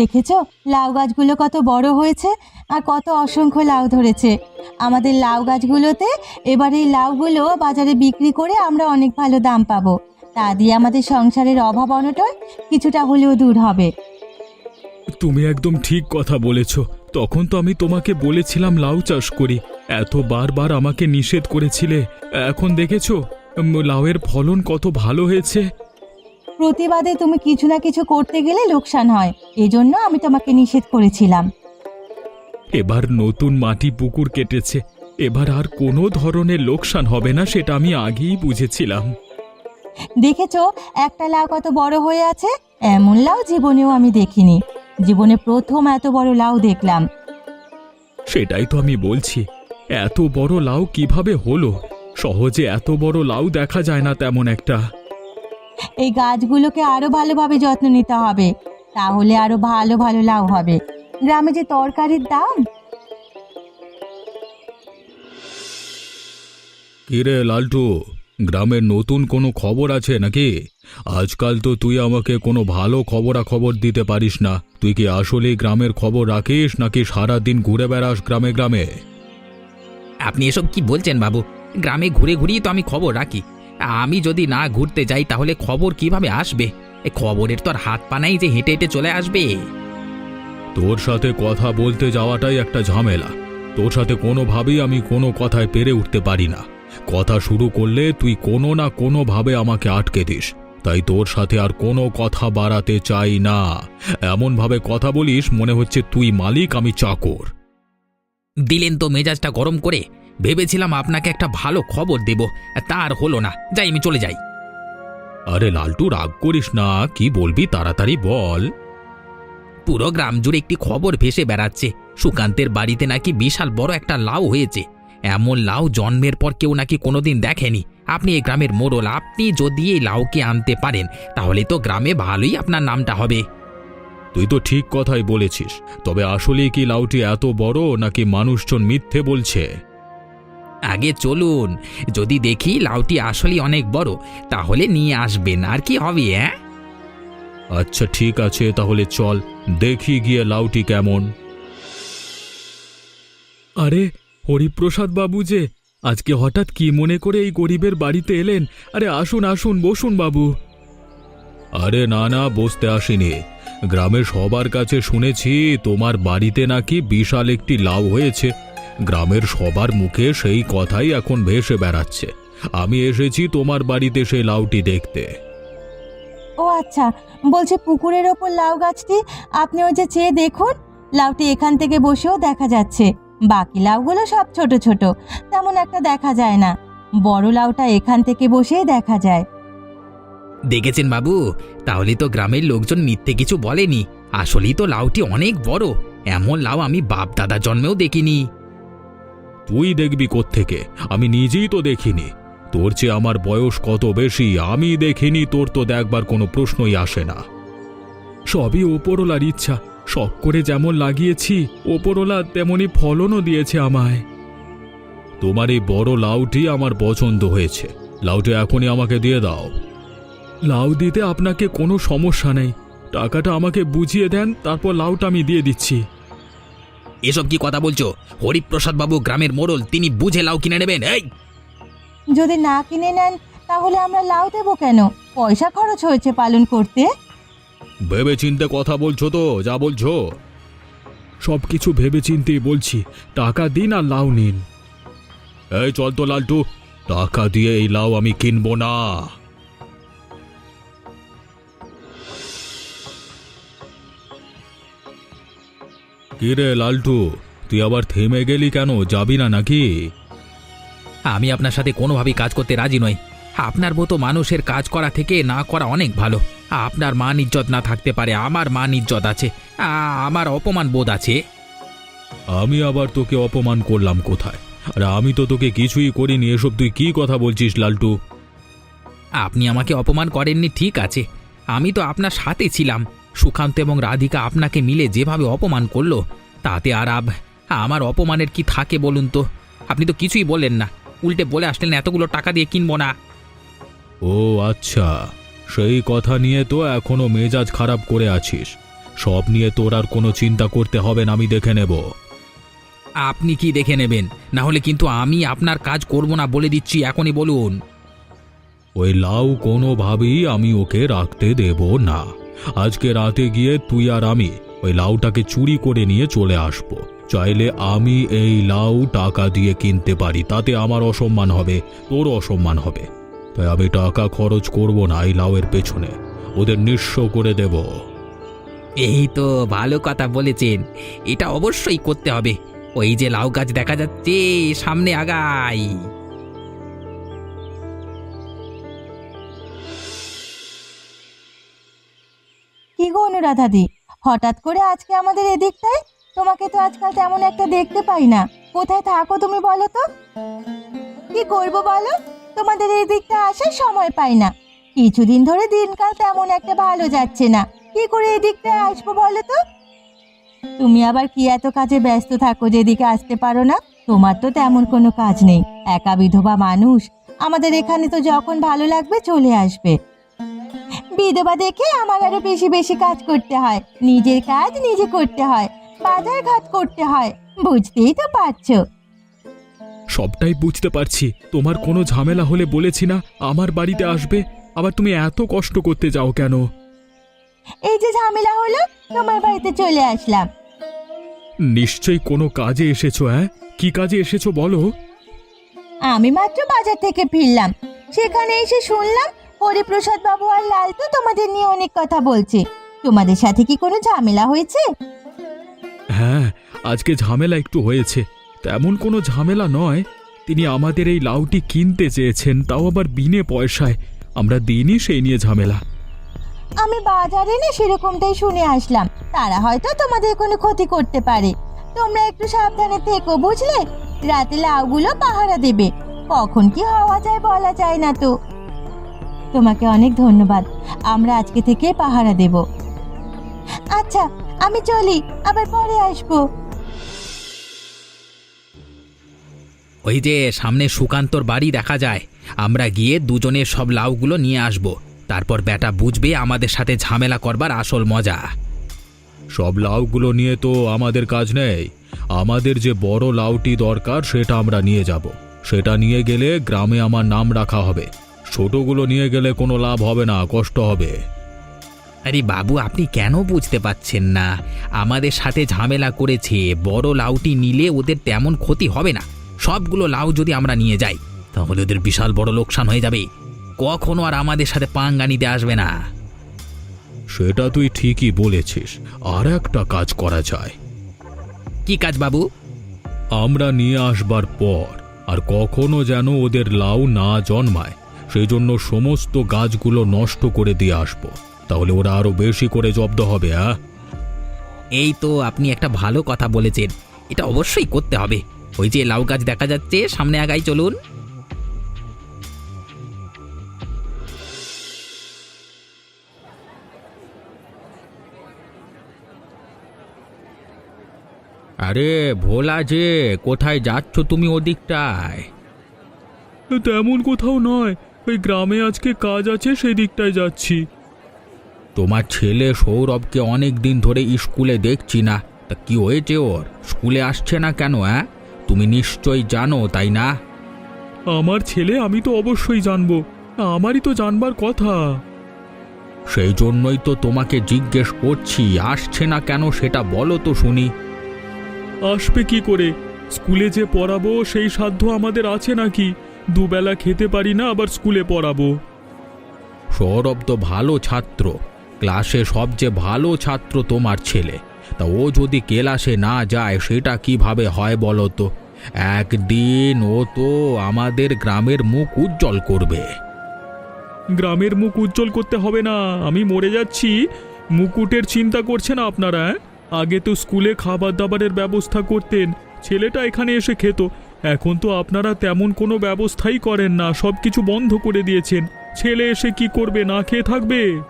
দেখেছ? লাউ গাছগুলো কত বড় হয়েছে আর কত অসংখ্য লাউ ধরেছে। আমাদের লাউ গাছগুলোতে এবার এই লাউগুলো বাজারে বিক্রি করে আমরা অনেক ভালো দাম পাবো। তা দিয়ে আমাদের সংসারের অভাব অনটন কিছুটা হলেও দূর হবে। তুমি একদম ঠিক কথা বলেছ। তখন তো আমি তোমাকে বলেছিলাম লাউ চাষ করি। এত বারবার আমাকে নিষেধ করেছিলে। এখন দেখেছ? লাউয়ের ফলন কত ভালো হয়েছে। প্রতিবাদে তুমি কিছু না কিছু করতে গেলে লোকসান হয়। এজন্য আমি তোমাকে নিষেধ করেছিলাম। এবার নতুন মাটি পুকুর কেটেছে। এবার আর কোনো ধরনের লোকসান হবে না সেটা আমি আগেই বুঝেছিলাম। দেখেছ একটা লাউ কত বড় হয়ে আছে? এমন লাউ জীবনেও আমি দেখিনি। জীবনে প্রথম এত বড় লাউ দেখলাম। সেটাই তো আমি বলছি এত বড় লাউ কীভাবে হলো? সহজে এত বড় লাউ দেখা যায় না তেমন একটা। এই গাছগুলোকে আরও ভালোভাবে যত্ন নিতে হবে। তাহলে আরও ভালো ভালো লাভ হবে। গ্রামে যে তরকারির দাম? কিরে লালটু গ্রামের নতুন কোনো খবর আছে নাকি? আজকাল তো তুই আমাকে কোনো ভালো খবরাখবর দিতে পারিস না। তুই কি আসলেই গ্রামের খবর রাখিস নাকি সারা দিন ঘুরে বেড়াস গ্রামে গ্রামে? আপনি এসব কি বলছেন বাবু? গ্রামে ঘুরে ঘুরিয়ে তো আমি খবর রাখি। আমি যদি না ঘুরতে যাই তাহলে খবর কীভাবে আসবে? এ খবরের তো আর হাত পা নাই যে হেঁটে হেঁটে চলে আসবে। তোর সাথে কথা বলতে যাওয়াটাই একটা ঝামেলা। তোর সাথে কোনোভাবেই আমি কোনো কথায় পেরে উঠতে পারি না। কথা শুরু করলে তুই কোনো না কোনোভাবে আমাকে আটকে দিস। তাই তোর সাথে আর কোনো কথা বাড়াতে চাই না। এমনভাবে কথা বলিস মনে হচ্ছে তুই মালিক আমি চাকর। দিলেন তো মেজাজটা গরম করে। ভেবেছিলাম আপনাকে একটা ভালো খবর দেব তার হলো না। যাই আমি চলে যাই। আরে লালটু রাগ করিস না কি বলবি তাড়াতাড়ি বল। পুরো গ্রাম জুড়ে একটি খবর ভেসে বেড়াচ্ছে। সুকান্তের বাড়িতে নাকি বিশাল বড় একটা লাউ হয়েছে। এমন লাউ জন্মের পর কেউ নাকি কোনোদিন দেখেনি। আপনি এই গ্রামের মোড়ল আপনি যদি এই লাউকে আনতে পারেন তাহলে তো গ্রামে ভালোই আপনার নামটা হবে। তুই তো ঠিক কথাই বলেছিস তবে আসলে কি লাউটি এত বড় নাকি মানুষজন মিথ্যে বলছে? আগে চলুন। যদি দেখি লাউটি আসলেই অনেক বড় তাহলে নিয়ে আসবেন। আর কি হবে হ্যাঁ আচ্ছা ঠিক আছে তাহলে চল দেখি গিয়ে লাউটি কেমন। আরে হরিপ্রসাদ বাবু যে আজকে হঠাৎ কি মনে করে এই গরিবের বাড়িতে এলেন? আরে আসুন আসুন বসুন বাবু। আরে না না বসতে আসিনি। গ্রামের সবার কাছে শুনেছি তোমার বাড়িতে নাকি বিশাল একটি লাউ হয়েছে। গ্রামের সবার মুখে সেই কথাই এখন ভেসে বেড়াচ্ছে। আমি এসেছি তোমার বাড়িতে সেই লাউটি দেখতে। ও আচ্ছা বলছে পুকুরের ওপর লাউ গাছটি আপনি ওই যে চেয়ে দেখুন লাউটি এখান থেকে বসেও দেখা যাচ্ছে। বাকি লাউগুলো সব ছোট ছোট তেমন একটা দেখা যায় না। বড় লাউটা এখান থেকে বসেই দেখা যায়। দেখেছেন বাবু তাহলে তো গ্রামের লোকজন মিথ্যে কিছু বলেনি। আসলেই তো লাউটি অনেক বড় এমন লাউ আমি বাপ দাদা জন্মেও দেখিনি। তুই দেখবি কোত্থেকে? আমি নিজেই তো দেখিনি। তোর চেয়ে আমার বয়স কত বেশি, আমি দেখিনি, তোর তো দেখবার কোনো প্রশ্নই আসে না। সবই ওপরওলার ইচ্ছা, শখ করে যেমন লাগিয়েছি ওপরওলা তেমনই ফলনও দিয়েছে আমায়। তোমার এই বড় লাউটি আমার পছন্দ হয়েছে। লাউটি এখনই আমাকে দিয়ে দাও। লাউ দিতে আপনাকে কোনো সমস্যা নেই। টাকাটা আমাকে বুঝিয়ে দেন, তারপর লাউটা আমি দিয়ে দিচ্ছি। এসব কি কথা বলছো? হরিপ্রসাদ বাবু গ্রামের মোড়ল তিনি বুঝে লাউ কিনে নেবেন এই! যদি না কিনে নেন তাহলে আমরা লাউ দেবো কেন? পয়সা খরচ হয়েছে পালন করতে। ভেবে চিনতে কথা বলছো তো যা বলছো। সব কিছু ভেবে চিনতেই বলছি টাকা দিন আর লাউ নিন। এই চল তো লালটু টাকা দিয়ে এই লাউ আমি কিনবো না। কিরে লালটু তুই আবার থেমে গেলি কেন? যাবি না নাকি? আমি আপনার সাথে কোনোভাবেই কাজ করতে রাজি নই। আপনার মতো মানুষের কাজ করা থেকে না করা অনেক ভালো। আপনার মান ইজ্জত না থাকতে পারে আমার মান ইজ্জত আছে। আ- আমার অপমান বোধ আছে। আমি আবার তোকে অপমান করলাম কোথায়? আর আমি তো তোকে কিছুই করিনি এসব তুই কি কথা বলছিস লালটু? আপনি আমাকে অপমান করেননি ঠিক আছে। আমি তো আপনার সাথে ছিলাম। সুকান্ত এবং রাধিকা আপনাকে মিলে যেভাবে অপমান করল তাতে আর আব আমার অপমানের কি থাকে বলুন তো? আপনি তো কিছুই বললেন না। উল্টে বলে আসলেন এতগুলো টাকা দিয়ে কিনবো না। ও আচ্ছা সেই কথা নিয়ে তো এখনও মেজাজ খারাপ করে আছিস। সব নিয়ে তোর আর কোনো চিন্তা করতে হবে না আমি দেখে নেব। আপনি কি দেখে নেবেন? না হলে কিন্তু আমি আপনার কাজ করব না বলে দিচ্ছি এখনই বলুন। ওই লাউ কোনোভাবেই আমি ওকে রাখতে দেব না। আজকে রাতে গিয়ে তুই আর আমি ওই লাউটাকে চুরি করে নিয়ে চলে আসব। চাইলে আমি এই লাউ টাকা দিয়ে কিনতে পারি, তাতে আমার অসম্মান হবে, তোর অসম্মান হবে। তাই আমি টাকা খরচ করব না এই লাউয়ের পেছনে, ওদের নিঃস্ব করে দেব। এই তো ভালো কথা বলেছেন, এটা অবশ্যই করতে হবে। ওই যে লাউ গাছ দেখা যাচ্ছে, সামনে আগাই। কি গো অনুরাধাদি? হঠাৎ করে আজকে আমাদের এদিকটায়? তোমাকে তো আজকাল তেমন একটা দেখতে পাই না। কোথায় থাকো তুমি বলো তো? কি করব বলো? তোমাদের এই দিকটা আসার সময় পাই না। কিছুদিন ধরে দিনকাল তেমন একটা ভালো যাচ্ছে না। কি করে এই দিকটায় আসব বলো তো? তুমি আবার কি এত কাজে ব্যস্ত থাকো যেদিকে আসতে পারো না? তোমার তো তেমন কোনো কাজ নেই। একা বিধবা মানুষ। আমাদের এখানে তো যখন ভালো লাগবে চলে আসবে। বিধবা দেখে আমার আরও বেশি বেশি কাজ করতে হয়। নিজের কাজ নিজে করতে হয় বাজার ঘাট করতে হয়। বুঝতেই তো পারছ। সবটাই বুঝতে পারছি। তোমার কোনো ঝামেলা হলে বলেছি না আমার বাড়িতে আসবে। আবার তুমি এত কষ্ট করতে যাও কেন? এই যে ঝামেলা হলো তোমার বাড়িতে চলে আসলাম। নিশ্চয়ই কোনো কাজে এসেছ হ্যাঁ কি কাজে এসেছ বলো। আমি মাত্র বাজার থেকে ফিরলাম। সেখানে এসে শুনলাম হরিপ্রসাদ বাবু আর লাল তো তোমাদের নিয়ে অনেক কথা বলছে। তোমাদের সাথে কি কোনো ঝামেলা হয়েছে? হ্যাঁ আজকে ঝামেলা একটু হয়েছে। তেমন কোনো ঝামেলা নয়। তিনি আমাদের এই লাউটি কিনতে চেয়েছেন তাও আবার বিনে পয়সায়। আমরা দিনই সেই নিয়ে ঝামেলা। আমি বাজারে না সেরকমটাই শুনে আসলাম। তারা হয়তো তোমাদের কোনো ক্ষতি করতে পারে। তোমরা একটু সাবধানে থেকো বুঝলে? রাতে লাউগুলো পাহারা দেবে। কখন কি হওয়া যায় বলা যায় না তো। তোমাকে অনেক ধন্যবাদ। আমরা আজকে থেকে পাহারা দেব। আচ্ছা আমি চলি আবার পরে আসব। ওই যে সামনে সুকান্তর বাড়ি দেখা যায়। আমরা গিয়ে দুজনে সব লাউগুলো নিয়ে আসব। তারপর বেটা বুঝবে আমাদের সাথে ঝামেলা করবার আসল মজা। সব লাউগুলো নিয়ে তো আমাদের কাজ নেই। আমাদের যে বড় লাউটি দরকার সেটা আমরা নিয়ে যাব। সেটা নিয়ে গেলে গ্রামে আমার নাম রাখা হবে। ছোটগুলো নিয়ে গেলে কোনো লাভ হবে না কষ্ট হবে। আরে বাবু আপনি কেন বুঝতে পাচ্ছেন না? আমাদের সাথে ঝামেলা করেছে বড় লাউটি নিলে ওদের তেমন ক্ষতি হবে না। সবগুলো লাউ যদি আমরা নিয়ে যাই তাহলে ওদের বিশাল বড় লোকসান হয়ে যাবে। কখনো আর আমাদের সাথে পাঙ্গা নিতে আসবে না। সেটা তুই ঠিকই বলেছিস। আর একটা কাজ করা যায়। কি কাজ বাবু? আমরা নিয়ে আসবার পর আর কখনো যেন ওদের লাউ না জন্মায়। সেই জন্য সমস্ত গাছগুলো নষ্ট করে দিয়ে আসব। তাহলে ওরা আরও বেশি করে জব্দ হবে হ্যাঁ এই তো আপনি একটা ভালো কথা বলেছেন। এটা অবশ্যই করতে হবে। ওই যে লাউ গাছ দেখা যাচ্ছে সামনে আগাই চলুন। আরে ভোলা যে কোথায় যাচ্ছ তুমি ওদিকটায়? তেমন কোথাও নয়। ওই গ্রামে আজকে কাজ আছে সেই দিকটায় যাচ্ছি। তোমার ছেলে সৌরভকে অনেক দিন ধরে স্কুলে দেখছি না। তা কি হয়েছে ওর? স্কুলে আসছে না কেন হ্যাঁ তুমি নিশ্চয়ই জানো তাই না? আমার ছেলে আমি তো অবশ্যই জানব। আমারই তো জানবার কথা। সেই জন্যই তো তোমাকে জিজ্ঞেস করছি আসছে না কেন সেটা বলো তো শুনি। আসবে কি করে? স্কুলে যে পড়াবো সেই সাধ্য আমাদের আছে নাকি? দুবেলা খেতে পারি না আবার স্কুলে পড়াবো। সৌরভ তো ভালো ছাত্র। ক্লাসে সবচেয়ে ভালো ছাত্র তোমার ছেলে। তা ও যদি ক্লাসে না যায় সেটা কীভাবে হয় বলো তো? একদিন ও তো আমাদের গ্রামের মুখ উজ্জ্বল করবে। গ্রামের মুখ উজ্জ্বল করতে হবে না আমি মরে যাচ্ছি। মুকুটের চিন্তা করছেন আপনারা অ্যাঁ? আগে তো স্কুলে খাবার দাবারের ব্যবস্থা করতেন ছেলেটা এখানে এসে খেত। এখন তো আপনারা তেমন কোনো ব্যবস্থাই করেন না সব কিছু বন্ধ করে দিয়েছেন। ছেলে এসে কি করবে না খেয়ে থাকবে?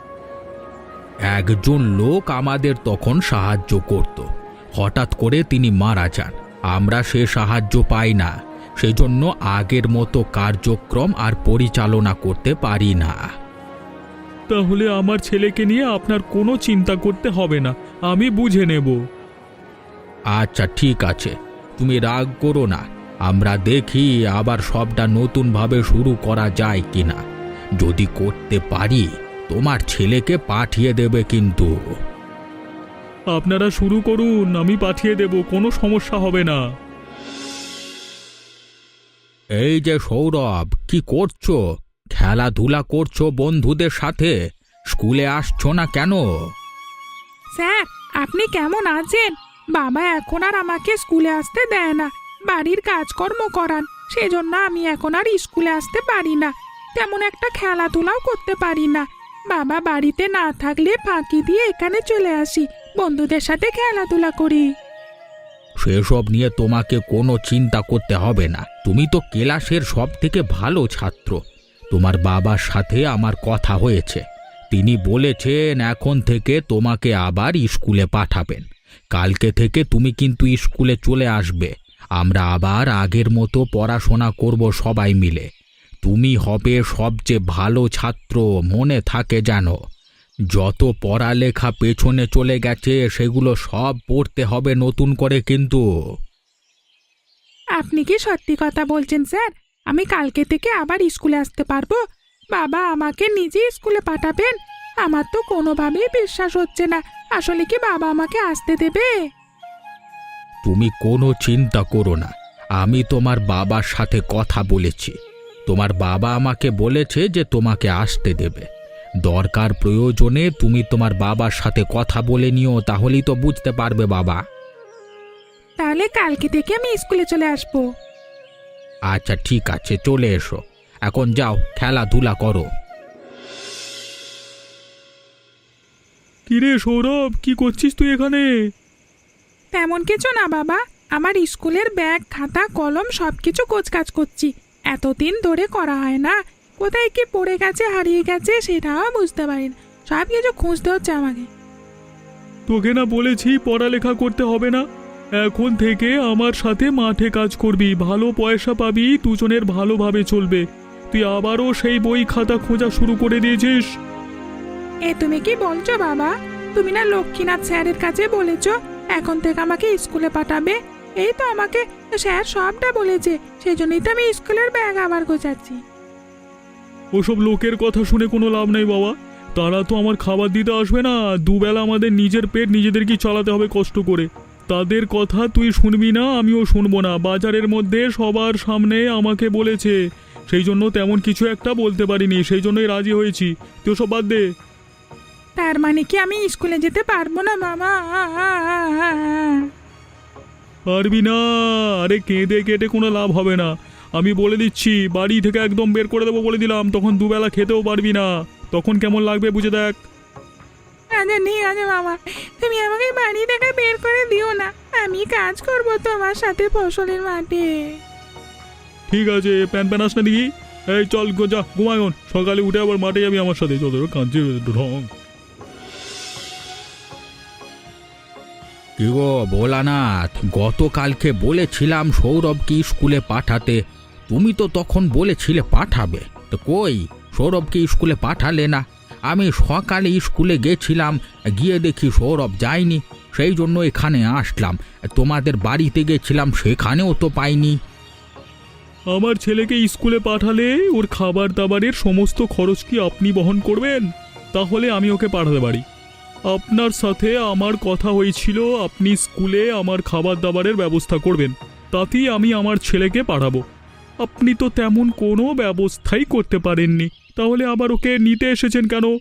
একজন লোক আমাদের তখন সাহায্য করত। হঠাৎ করে তিনি মারা যান। আমরা সে সাহায্য পাই না। সেজন্য আগের মতো কার্যক্রম আর পরিচালনা করতে পারি না। তাহলে আমার ছেলেকে নিয়ে আপনার কোনো চিন্তা করতে হবে না। আমি বুঝে নেব। আচ্ছা ঠিক আছে। তুমি রাগ করো না। আমরা দেখি আবার সবটা নতুনভাবে শুরু করা যায় কিনা। যদি করতে পারি তোমার ছেলেকে পাঠিয়ে দেবে কিন্তু। আপনারা শুরু করুন আমি পাঠিয়ে দেব কোনো সমস্যা হবে না। এই যে সৌরভ কি করছ? খেলাধুলা করছ বন্ধুদের সাথে? স্কুলে আসছো না কেন? স্যার আপনি কেমন আছেন? বাবা এখন আর আমাকে স্কুলে আসতে দেয় না। বাড়ির কাজকর্ম করান, সেজন্য আমি এখন আর স্কুলে আসতে পারি না। তেমন একটা খেলাধুলাও করতে পারি না। বাবা বাড়িতে না থাকলে ফাঁকি দিয়ে এখানে চলে আসি, বন্ধুদের সাথে খেলাধুলা করি। সেসব নিয়ে তোমাকে কোনো চিন্তা করতে হবে না। তুমি তো ক্লাসের সব থেকে ভালো ছাত্র। তোমার বাবার সাথে আমার কথা হয়েছে। তিনি বলেছেন এখন থেকে তোমাকে আবার স্কুলে পাঠাবেন। কালকে থেকে তুমি কিন্তু স্কুলে চলে আসবে। আমরা আবার আগের মতো পড়াশোনা করব সবাই মিলে। তুমি হবে সবচেয়ে ভালো ছাত্র, মনে থাকে জানো যত পড়ালেখা পেছনে চলে গেছে, সেগুলো সব পড়তে হবে নতুন করে কিন্তু। আপনি কি সত্যি কথা বলছেন, স্যার? আমি কালকে থেকে আবার স্কুলে আসতে পারব। বাবা আমাকে নিজে স্কুলে পাঠাবেন। আমার তো কোনোভাবেই বিশ্বাস হচ্ছে না। আসলে কি বাবা আমাকে আসতে দেবে? তুমি কোনো চিন্তা করো না। আমি তোমার বাবার সাথে কথা বলেছি। তোমার বাবা আমাকে বলেছে যে তোমাকে আসতে দেবে। দরকার প্রয়োজনে তুমি তোমার বাবার সাথে কথা বলে নিও তাহলেই তো বুঝতে পারবে বাবা। তাহলে কালকে থেকে আমি স্কুলে চলে আসব। আচ্ছা ঠিক আছে চলে এসো। এখন যাও খেলাধুলা করো। কিরে সৌরভ কি করছিস তুই এখানে? তেমন কিছু না বাবা। আমার স্কুলের ব্যাগ খাতা কলম সব কিছু কাজ করছি। এতদিন ধরে করা হয় না। কোথায় কি পড়ে গেছে হারিয়ে গেছে সেটাও বুঝতে পারি না সব কিছু খুঁজতে হচ্ছে আমাকে। তোকে না বলেছি পড়ালেখা করতে হবে না। এখন থেকে আমার সাথে মাঠে কাজ করবি। ভালো পয়সা পাবি দুজনের ভালোভাবে চলবে। তুই আবারও সেই বই খাতা খোঁজা শুরু করে দিয়েছিস। এ তুমি কি বলছো বাবা? তুমি না লক্ষ্মীনাথ স্যারের কাছে বলেছ এখন থেকে আমাকে স্কুলে পাঠাবে? এই তো আমাকে স্যার সবটা বলেছে সেই জন্যই তো আমি স্কুলের ব্যাগ আবার গোছাচ্ছি। ওসব লোকের কথা শুনে কোনো লাভ নেই বাবা। তারা তো আমার খাবার দিতে আসবে না। দুবেলা আমাদের নিজের পেট নিজেদেরকে চালাতে হবে কষ্ট করে। তাদের কথা তুই শুনবি না, আমিও শুনব না। বাজারের মধ্যে সবার সামনে আমাকে বলেছে। সেই জন্য তেমন কিছু একটা বলতে পারিনি, সেই জন্যই রাজি হয়েছি। তুই সব বাদ দে। তার মানে কি আমি স্কুলে যেতে পারব না মামা পারবি না। আরে কেঁদে কেটে কোনো লাভ হবে না। আমি বলে দিচ্ছি বাড়ি থেকে একদম বের করে দেবো বলে দিলাম তখন দুবেলা খেতেও পারবি না। তখন কেমন লাগবে বুঝে দেখ। আচ্ছা ঠিক আছে মামা তুমি আমাকে বাড়ি থেকে বের করে দিও না। আমি কাজ করব তোমার সাথে ফসলের মাঠে। ঠিক আছে প্যান প্যান না দেখি এই চল গো যা ঘুমায়ন। সকালে উঠে আবার মাঠে যাবি আমার সাথে। চল ঢং। কি গো ভোলানাথ, গতকালকে বলেছিলাম সৌরভকে স্কুলে পাঠাতে। তুমি তো তখন বলেছিলে পাঠাবে। তো কই? সৌরভকে স্কুলে পাঠালে না? আমি সকালে স্কুলে গেছিলাম, গিয়ে দেখি সৌরভ যায়নি। সেই জন্য এখানে আসলাম। তোমাদের বাড়িতে গেছিলাম, সেখানেও তো পাইনি। আমার ছেলেকে স্কুলে পাঠালে ওর খাবার দাবারের সমস্ত খরচ কি আপনি বহন করবেন? তাহলে আমি ওকে পাঠাতে পারি। আপনার সাথে আমার কথা হয়েছিল আপনি স্কুলে আমার খাবার দাবারের ব্যবস্থা করবেন। তাতেই আমি আমার ছেলেকে পাঠাবো। আপনি তো তেমন কোনো ব্যবস্থাই করতে পারেননি। তাহলে আবার ওকে নিতে এসেছেন কেন?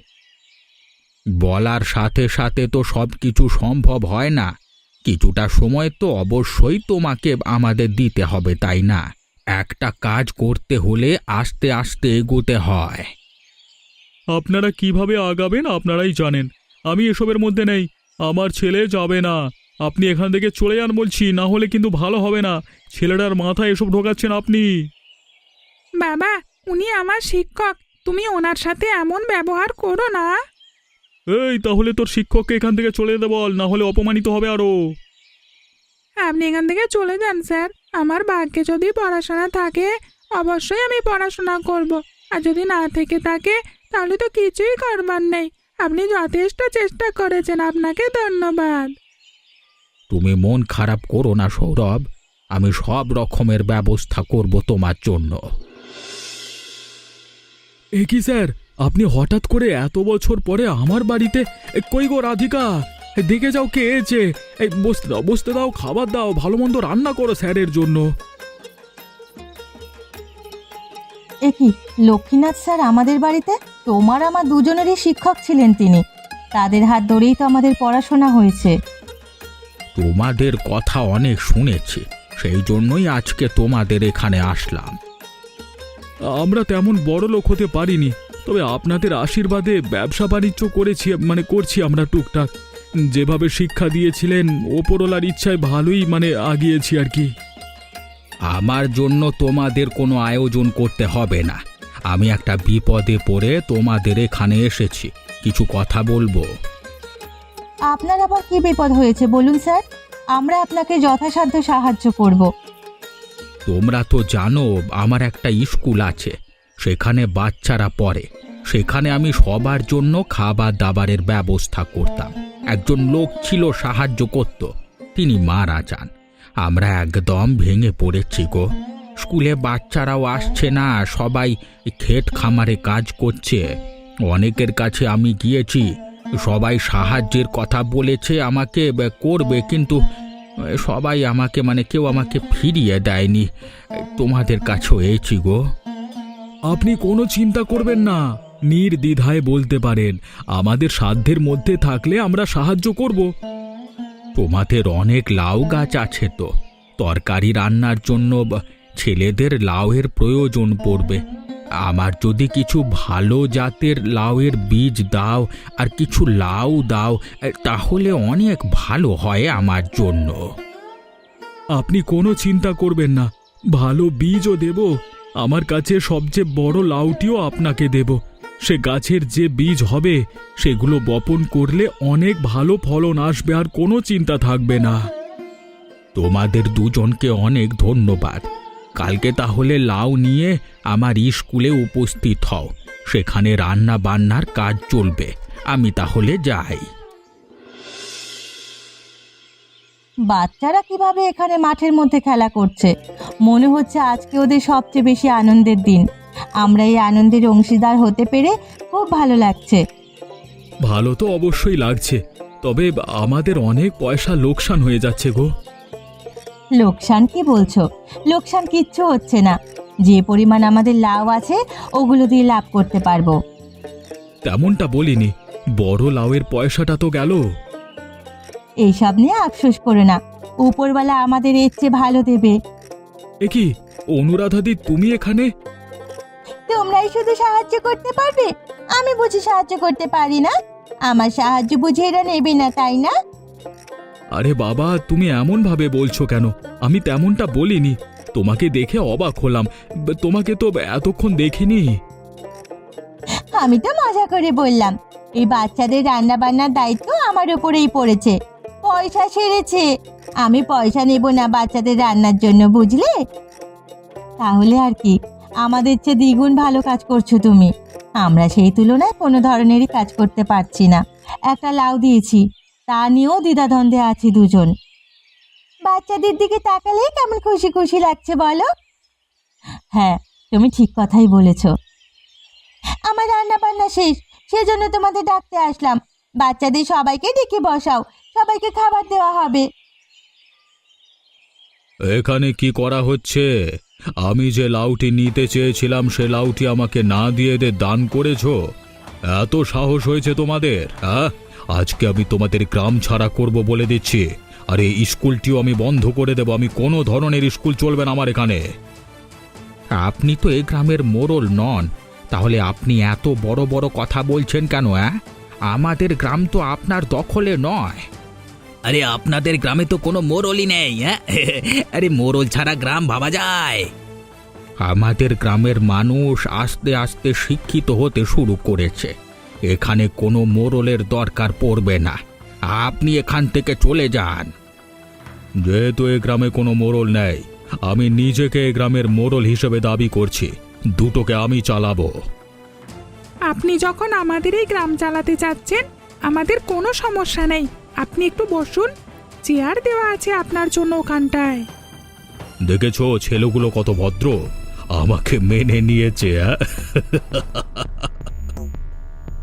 বলার সাথে সাথে তো সব কিছু সম্ভব হয় না। কিছুটা সময় তো অবশ্যই তোমাকে আমাদের দিতে হবে তাই না? একটা কাজ করতে হলে আস্তে আস্তে এগোতে হয়। আপনারা কীভাবে আগাবেন আপনারাই জানেন। আমি এসবের মধ্যে নেই। আমার ছেলে যাবে না। আপনি এখান থেকে চলে যান বলছি না হলে কিন্তু ভালো হবে না। ছেলেটার মাথায় এসব ঢোকাচ্ছেন আপনি। বাবা উনি আমার শিক্ষক। তুমি ওনার সাথে এমন ব্যবহার করো না। এই তাহলে তোর শিক্ষককে এখান থেকে চলে যেতে বল না হলে অপমানিত হবে আরও। আপনি এখান থেকে চলে যান স্যার। আমার ভাগ্যে যদি পড়াশোনা থাকে অবশ্যই আমি পড়াশোনা করব। আর যদি না থেকে থাকে তাহলে তো কিছুই করবার নেই। আপনি যথেষ্ট চেষ্টা করেছেন আপনাকে ধন্যবাদ। তুমি মন খারাপ করো না সৌরভ। আমি সব রকমের ব্যবস্থা করব তোমার জন্য। এ কি স্যার? আপনি হঠাৎ করে এত বছর পরে আমার বাড়িতে এ, কই গো রাধিকা? দেখে যাও কে এসে এই বসতে দাও বসতে দাও খাবার দাও ভালো মন্দ রান্না করো স্যারের জন্য। এ কি লক্ষ্মীনাথ স্যার আমাদের বাড়িতে? তোমার আমার দুজনেরই শিক্ষক ছিলেন তিনি। তাদের হাত ধরেই তো আমাদের পড়াশোনা হয়েছে। তোমাদের কথা অনেক শুনেছি সেই জন্যই আজকে তোমাদের এখানে আসলাম। আমরা তেমন বড় লোক হতে পারিনি তবে আপনাদের আশীর্বাদে ব্যবসা বাণিজ্য করেছি মানে করছি আমরা টুকটাক। যেভাবে শিক্ষা দিয়েছিলেন ওপরওয়ালার ইচ্ছায় ভালোই মানে আগিয়েছি আর কি। আমার জন্য তোমাদের কোনো আয়োজন করতে হবে না। আমি একটা বিপদে পড়ে তোমাদের এখানে এসেছি। কিছু কথা বলব। আপনার আবার কি বিপদ হয়েছে বলুন স্যার? আমরা আপনাকে যথাসাধ্য সাহায্য করব। তোমরা তো জানো আমার একটা স্কুল আছে। সেখানে বাচ্চারা পড়ে। সেখানে আমি সবার জন্য খাবার দাবারের ব্যবস্থা করতাম। একজন লোক ছিল সাহায্য করত। তিনি মারা যান। আমরা একদম ভেঙে পড়েছি গো। স্কুলে বাচ্চারাও আসছে না সবাই ক্ষেত খামারে কাজ করছে। অনেকের কাছে আমি গিয়েছি সবাই সাহায্যের কথা বলেছে আমাকে ব- করবে কিন্তু সবাই আমাকে মানে কেউ আমাকে ফিরিয়ে দেয়নি। তোমাদের কাছেও এসেছি গো। আপনি কোনো চিন্তা করবেন না নির্দ্বিধায় বলতে পারেন আমাদের সাধ্যের মধ্যে থাকলে আমরা সাহায্য করব। তোমাদের অনেক লাউ গাছ আছে তো তরকারি রান্নার জন্য ব- ছেলেদের লাউয়ের প্রয়োজন পড়বে। আমার যদি কিছু ভালো জাতের লাউয়ের বীজ দাও আর কিছু লাউ দাও তাহলে অনেক ভালো হয় আমার জন্য। আপনি কোনো চিন্তা করবেন না। ভালো বীজও দেব। আমার কাছে সবচেয়ে বড় লাউটিও আপনাকে দেব। সে গাছের যে বীজ হবে সেগুলো বপন করলে অনেক ভালো ফলন আসবে আর কোনো চিন্তা থাকবে না। তোমাদের দুজনকে অনেক ধন্যবাদ। কালকে তাহলে লাউ নিয়ে আমার স্কুলে উপস্থিত হও। সেখানে রান্না বান্নার কাজ চলবে। আমি তাহলে যাই। বাচ্চারা কীভাবে এখানে মাঠের মধ্যে খেলা করছে? মনে হচ্ছে আজকে ওদের সবচেয়ে বেশি আনন্দের দিন। আমরা এই আনন্দের অংশীদার হতে পেরে খুব ভালো লাগছে। ভালো তো অবশ্যই লাগছে। তবে আমাদের অনেক পয়সা লোকসান হয়ে যাচ্ছে গো। লোকসান কি বলছো? লোকসান কিচ্ছু হচ্ছে না। যে পরিমাণ আমাদের লাভ আছে ওগুলো দিয়ে লাভ করতে পারব। তেমনটা বলিনি। বড় লাউয়ের পয়সাটা তো গেল। এইসব নিয়ে আফসোস করে না। উপরওয়ালা আমাদের এর চেয়ে ভালো দেবে। এ কি অনুরাধাদি তুমি এখানে? তোমরাই শুধু সাহায্য করতে পারবে? আমি বুঝি সাহায্য করতে পারি না? আমার সাহায্য বুঝে এরা নেবে না তাই না? আরে বাবা, তুমি এমন ভাবে বলছো কেন? আমি তেমনটা বলিনি। তোমাকে দেখে অবাক হলাম। তোমাকে তো এতক্ষণ দেখিনি। আমি তো মজা করে বললাম, এই বাচ্চাদের রান্না বান্নার দায়িত্ব আমার উপরেই পড়েছে। পয়সা সেরেছে। আমি পয়সা নেব না বাচ্চাদের রান্নার জন্য, বুঝলে? তাহলে আর কি, আমাদের চেয়ে দ্বিগুণ ভালো কাজ করছ তুমি। আমরা সেই তুলনায় কোনো ধরনেরই কাজ করতে পারছি না। একটা লাউ দিয়েছি। তা নিয়েও দ্বিধাদ্বন্দ্বে আছি দুজন। বাচ্চাদের দিকে তাকালে কেমন খুশি খুশি লাগছে বলো? হ্যাঁ তুমি ঠিক কথাই বলেছ। আমার রান্না বান্না শেষ, সেজন্য তোমাদের ডাকতে আসলাম। বাচ্চাদের সবাইকে ডেকে বসাও, সবাইকে খাবার দেওয়া হবে। এখানে কি করা হচ্ছে? আমি যে লাউটি নিতে চেয়েছিলাম, সে লাউটি আমাকে না দিয়ে দে দান করেছ? এত সাহস হয়েছে তোমাদের হ্যাঁ? আজকে আমি তোমাদের গ্রাম ছাড়া করব বলে দিচ্ছি। আর এই স্কুলটিও আমি বন্ধ করে দেব। আমি কোনো ধরনের স্কুল চলবে না আমার এখানে। আপনি তো এই গ্রামের মোড়ল নন। তাহলে আপনি এত বড় বড় কথা বলছেন কেন অ্যাঁ? আমাদের গ্রাম তো আপনার দখলে নয়। আরে আপনাদের গ্রামে তো কোনো মোড়লই নেই হ্যাঁ আরে মোড়ল ছাড়া গ্রাম ভাবা যায়। আমাদের গ্রামের মানুষ আস্তে আস্তে শিক্ষিত হতে শুরু করেছে। এখানে কোনো মোড়লের দরকার পড়বে না। আপনি এখান থেকে চলে যান। যেহেতু এ গ্রামে কোনো মোড়ল নেই আমি নিজেকে এ গ্রামের মোড়ল হিসেবে দাবি করছি। দুটোকে আমি চালাবো। আপনি যখন আমাদের এই গ্রাম চালাতে চাচ্ছেন আমাদের কোনো সমস্যা নেই। আপনি একটু বসুন। চেয়ার দেওয়া আছে আপনার জন্য ওখানটায়। দেখেছ ছেলেগুলো কত ভদ্র? আমাকে মেনে নিয়েছে হ্যাঁ?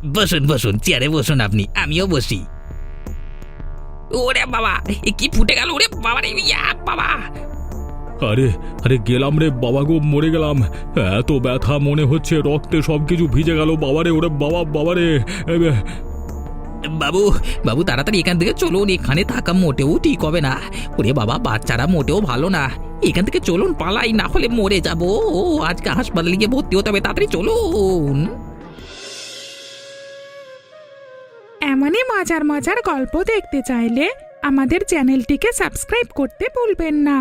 বসুন বসুন চেয়ারে বসুন আপনি আমিও বসি। ওরে বাবা এ কি ফুটে গেল ওরে বাবা রে ইয়া বাবা। আরে আরে গেলাম রে বাবা গো মরে গেলাম। এত ব্যথা মনে হচ্ছে রক্তে সবকিছু ভিজে গেল বাবারে ওরে বাবা বাবারে এ, বাবু বাবু তাড়াতাড়ি এখান থেকে চলুন এখানে থাকা মোটেও ঠিক হবে না। ওরে বাবা বাচ্চারা মোটেও ভালো না। এখান থেকে চলুন পালাই না হলে মরে যাব। আজকে হাসপাতালে গিয়ে ভর্তি হতে হবে তাড়াতাড়ি চলুন। এমনই মজার মজার গল্প দেখতে চাইলে আমাদের চ্যানেলটিকে সাবস্ক্রাইব করতে ভুলবেন না।